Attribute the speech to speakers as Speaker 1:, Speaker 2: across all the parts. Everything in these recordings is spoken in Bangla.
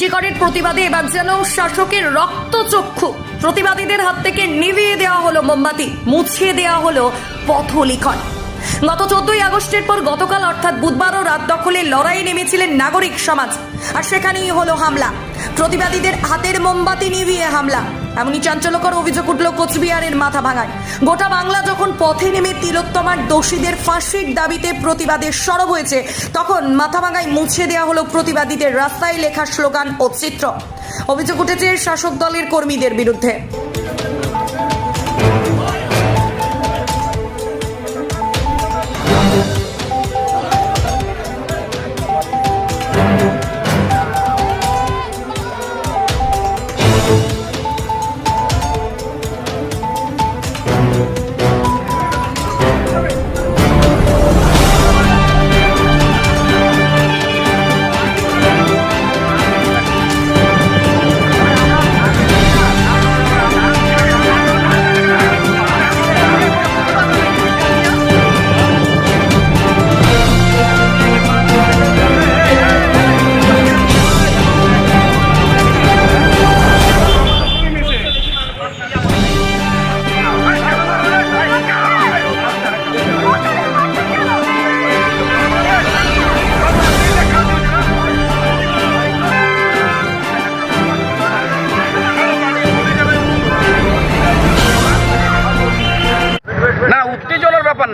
Speaker 1: চিকরের প্রতিবাদে এবার যেন শাসকের রক্তচক্ষু। প্রতিবাদীদের হাত থেকে নিভিয়ে দেওয়া হলো মোমবাতি, মুছিয়ে দেওয়া হলো পথলিখন। গত চোদ্দই আগস্টের পর গতকাল অর্থাৎ বুধবারও রাত দখলে লড়াই নেমেছিলেন নাগরিক সমাজ, আর সেখানেই হলো হামলা। প্রতিবাদীদের হাতের মোমবাতি নিভিয়ে হামলা। এমনই চাঞ্চল্যকর অভিযোগ উঠল কোচবিহারের মাথা ভাঙায় গোটা বাংলা যখন পথে নেমে তিলোত্তমার দোষীদের ফাঁসির দাবিতে প্রতিবাদে সরব হয়েছে, তখন মাথা ভাঙায় মুছে দেওয়া হলো প্রতিবাদীদের রাস্তায় লেখা স্লোগান ও চিত্র। অভিযোগ উঠেছে শাসক দলের কর্মীদের বিরুদ্ধে।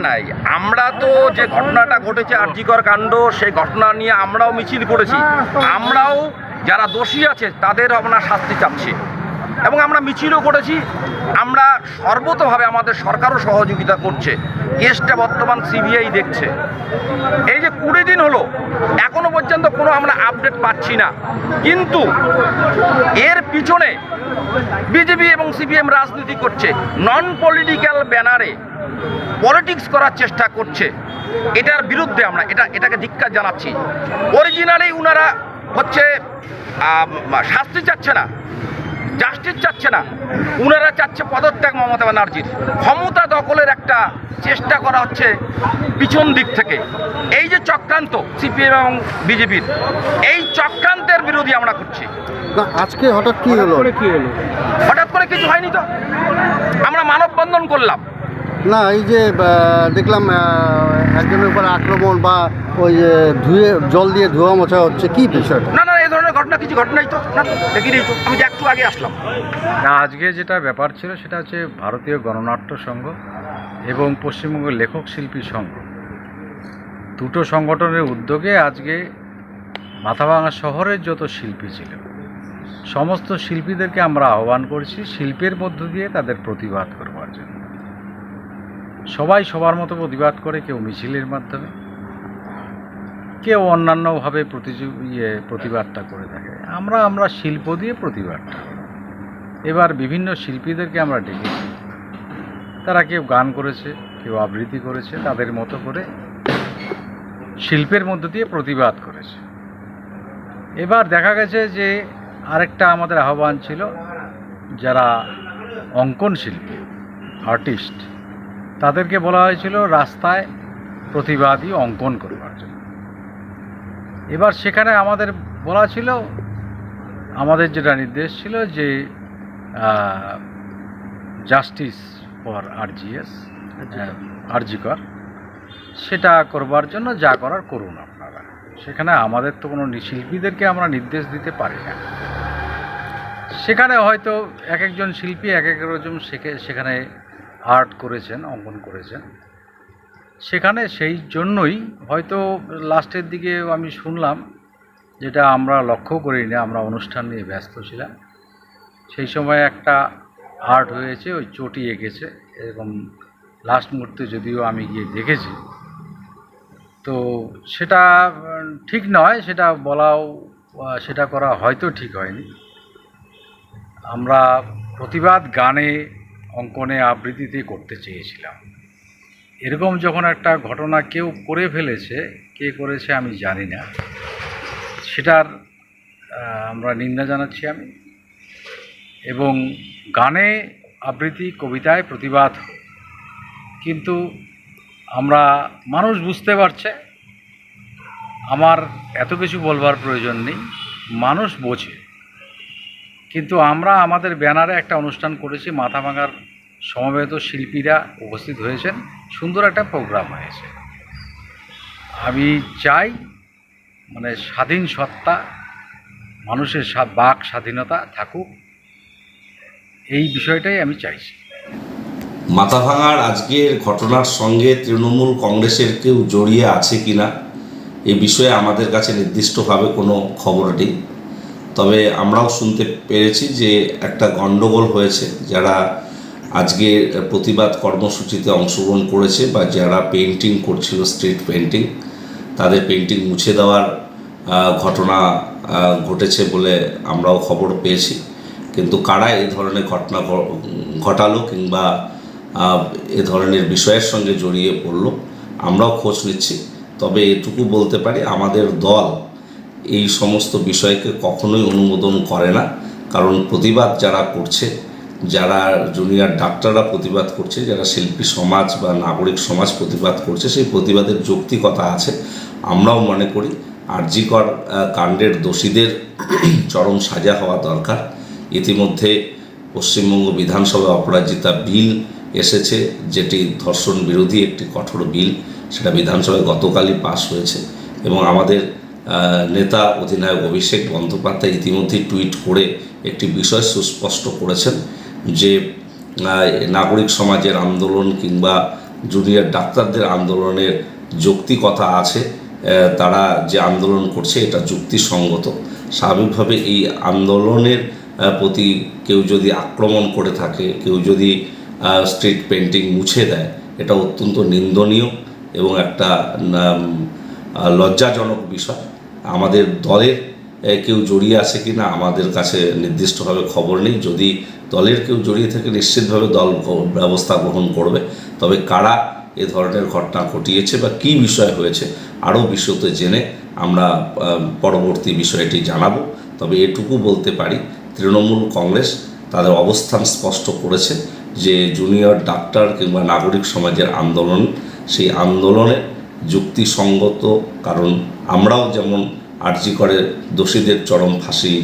Speaker 2: নাই। আমরা তো যে ঘটনাটা ঘটেছে আর্যিকর কাণ্ড, সেই ঘটনা নিয়ে আমরাও মিছিল করেছি। আমরাও যারা দোষী আছে, তাদের আপনার শাস্তি চাচ্ছি। এবং আমরা মিছিলও করেছি। আমরা সর্বতভাবে আমাদের সরকারও সহযোগিতা করছে। কেসটা বর্তমান সিবিআই দেখছে। এই যে কুড়ি দিন হলো, এখনও পর্যন্ত কোনো আমরা আপডেট পাচ্ছি না। কিন্তু এর পিছনে বিজেপি এবং সিপিএম রাজনীতি করছে নন পলিটিক্যাল ব্যানারে পলিটিক্স করার চেষ্টা করছে। এটার বিরুদ্ধে আমরা, এটা, এটাকে ধিক্কার জানাচ্ছি। অরিজিনালি উনারা হচ্ছে শাস্তি চাচ্ছে না। জাস্টিস চাচ্ছে না। উনারা চাচ্ছে পদত্যাগ মমতা ব্যানার্জির। ক্ষমতা দখলের একটা চেষ্টা করা হচ্ছে পিছন দিক থেকে। এই যে চক্রান্ত সিপিএম এবং বিজেপির এই চক্রান্তের বিরোধী আমরা করছি।
Speaker 3: না আজকে হঠাৎ কি হলো?
Speaker 2: হঠাৎ করে কিছু হয়নি তো? আমরা মানববন্ধন করলাম।
Speaker 3: না এই যে দেখলাম একজনের উপর আক্রমণ বা ওই যে ধুয়ে জল দিয়ে ধোয়া মোছা হচ্ছে কি বিষয়
Speaker 2: না না এই ধরনের ঘটনা কিছু ঘটনাই তো। না তো দেখিনি তো। আমি একটু আগে আসলাম।
Speaker 4: না, আজকে যেটা ব্যাপার ছিল সেটা হচ্ছে ভারতীয় গণনাট্য সংঘ এবং পশ্চিমবঙ্গ লেখক শিল্পী সংঘ। দুটো সংগঠনের উদ্যোগে আজকে মাথাভাঙা শহরের যত শিল্পী ছিল সমস্ত শিল্পীদেরকে আমরা আহ্বান করছি শিল্পের মধ্য দিয়ে তাদের প্রতিবাদ করবার জন্য। সবাই সবার মতো প্রতিবাদ করে কেউ মিছিলের মাধ্যমে কেউ অন্যান্যভাবে ইয়ে প্রতিবাদটা করে থাকে। আমরা আমরা শিল্প দিয়ে প্রতিবাদটা এবার বিভিন্ন শিল্পীদেরকে আমরা ডেকেছি তারা কেউ গান করেছে, কেউ আবৃত্তি করেছে, তাদের মতো করে শিল্পের মধ্য দিয়ে প্রতিবাদ করেছে। এবার দেখা গেছে যে আরেকটা আমাদের আহ্বান ছিল, যারা অঙ্কন শিল্পী, আর্টিস্ট, তাদেরকে বলা হয়েছিল, রাস্তায় প্রতিবাদী অঙ্কন করবার জন্য। এবার সেখানে আমাদের বলা ছিল আমাদের যেটা নির্দেশ ছিল যে জাস্টিস ফর আরজিএস আরজিকর সেটা করবার জন্য যা করার করুন আপনারা। সেখানে আমাদের তো কোনো শিল্পীদেরকে আমরা নির্দেশ দিতে পারি না। সেখানে হয়তো এক একজন শিল্পী এক এক রকম সেখে- সেখানে আর্ট করেছেন অঙ্কন করেছেন। সেখানে সেই জন্যই হয়তো লাস্টের দিকে আমি শুনলাম যেটা আমরা লক্ষ্য করিনি, আমরা অনুষ্ঠান নিয়ে ব্যস্ত ছিলাম। সেই সময় একটা আর্ট হয়েছে, ওই চটি এঁকেছে এরকম লাস্ট মুহূর্তে যদিও আমি গিয়ে দেখেছি। তো সেটা ঠিক নয়, সেটা বলাও সেটা করা হয়তো ঠিক হয়নি। আমরা প্রতিবাদ গানে, অঙ্কনে আবৃত্তিতে করতে চেয়েছিলাম। এরকম যখন একটা ঘটনা কেউ করে ফেলেছে, কে করেছে আমি জানি না। সেটার আমরা নিন্দা জানাচ্ছি আমি। এবং গানে আবৃত্তি, কবিতায় প্রতিবাদ। কিন্তু আমরা মানুষ বুঝতে পারছে, আমার এত কিছু বলবার প্রয়োজন নেই, মানুষ বোঝে। কিন্তু আমরা আমাদের ব্যানারে একটা অনুষ্ঠান করেছি মাথা ভাঙার সমবেত শিল্পীরা উপস্থিত হয়েছেন। সুন্দর একটা প্রোগ্রাম হয়েছে। আমি চাই মানে স্বাধীন সত্তা, মানুষের বাক স্বাধীনতা থাকুক। এই বিষয়টাই আমি চাইছি।
Speaker 5: মাথাভাঙার আজকের ঘটনার সঙ্গে তৃণমূল কংগ্রেসের কেউ জড়িয়ে আছে কিনা এই বিষয়ে আমাদের কাছে নির্দিষ্টভাবে কোনো খবর নেই। তবে আমরাও শুনতে পেরেছি যে একটা গণ্ডগোল হয়েছে, যারা আজকে প্রতিবাদ কর্মসূচিতে অংশগ্রহণ করেছে বা যারা পেন্টিং করছিল স্ট্রিট পেন্টিং তাদের পেন্টিং মুছে দেওয়ার ঘটনা ঘটেছে বলে আমরাও খবর পেয়েছি। কিন্তু কারা এই ধরনের ঘটনা ঘটালো কিংবা এ ধরনের বিষয়ের সঙ্গে জড়িয়ে পড়ল, আমরাও খোঁজ নিচ্ছি। তবে এটুকু বলতে পারি, আমাদের দল এই সমস্ত বিষয়কে কখনোই অনুমোদন করে না। কারণ প্রতিবাদ যারা করছে যারা জুনিয়র ডাক্তাররা প্রতিবাদ করছে যারা শিল্পী সমাজ বা নাগরিক সমাজ প্রতিবাদ করছে সেই প্রতিবাদের যৌক্তিকতা আছে। আমরাও মনে করি আরজিকর আহ, কাণ্ডের দোষীদের চরম সাজা হওয়া দরকার। ইতিমধ্যে পশ্চিমবঙ্গ বিধানসভা অপরাজিতা বিল এসেছে যেটি ধর্ষণ বিরোধী একটি কঠোর বিল। সেটা বিধানসভায় গতকালই পাশ হয়েছে এবং আমাদের নেতা অধিনায়ক অভিষেক বন্দ্যোপাধ্যায় ইতিমধ্যেই টুইট করে একটি বিষয় সুস্পষ্ট করেছেন। যে নাগরিক সমাজের আন্দোলন কিংবা জুনিয়র ডাক্তারদের আন্দোলনের যৌক্তিকতা আছে তারা যে আন্দোলন করছে এটা যুক্তিসঙ্গত। স্বাভাবিকভাবে এই আন্দোলনের প্রতি কেউ যদি আক্রমণ করে থাকে, কেউ যদি স্ট্রিট পেন্টিং মুছে দেয়, এটা অত্যন্ত নিন্দনীয় এবং একটা লজ্জাজনক বিষয়। আমাদের দলের কেউ জড়িয়ে আছে কি না আমাদের কাছে নির্দিষ্টভাবে খবর নেই। যদি দলের কেউ জড়িয়ে থাকে, নিশ্চিতভাবে দল ব্যবস্থা গ্রহণ করবে। তবে কারা এ ধরনের ঘটনা ঘটিয়েছে বা কী বিষয় হয়েছে, আরও বিশদে জেনে আমরা পরবর্তী বিষয়টি জানাব। তবে এটুকু বলতে পারি, তৃণমূল কংগ্রেস তাদের অবস্থান স্পষ্ট করেছে যে জুনিয়র ডাক্তার কিংবা নাগরিক সমাজের আন্দোলন, সেই আন্দোলনের যুক্তিসঙ্গত, কারণ আমরাও যেমন আর্জি করে, দোষীদের চরম ফাঁসি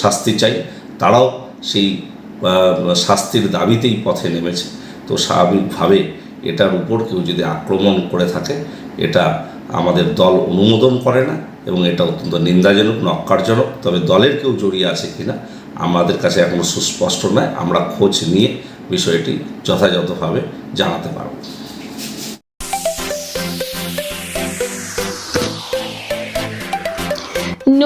Speaker 5: শাস্তি চাই। তারাও সেই শাস্তির দাবিতেই পথে নেমেছে। তো স্বাভাবিকভাবে এটার উপর কেউ যদি আক্রমণ করে থাকে, এটা আমাদের দল অনুমোদন করে না এবং এটা অত্যন্ত নিন্দাজনক নক্কারজনক তবে দলের কেউ জড়িয়ে আছে কিনা, আমাদের কাছে এখনও সুস্পষ্ট নয়। আমরা খোঁজ নিয়ে বিষয়টি যথাযথভাবে জানাতে পারব।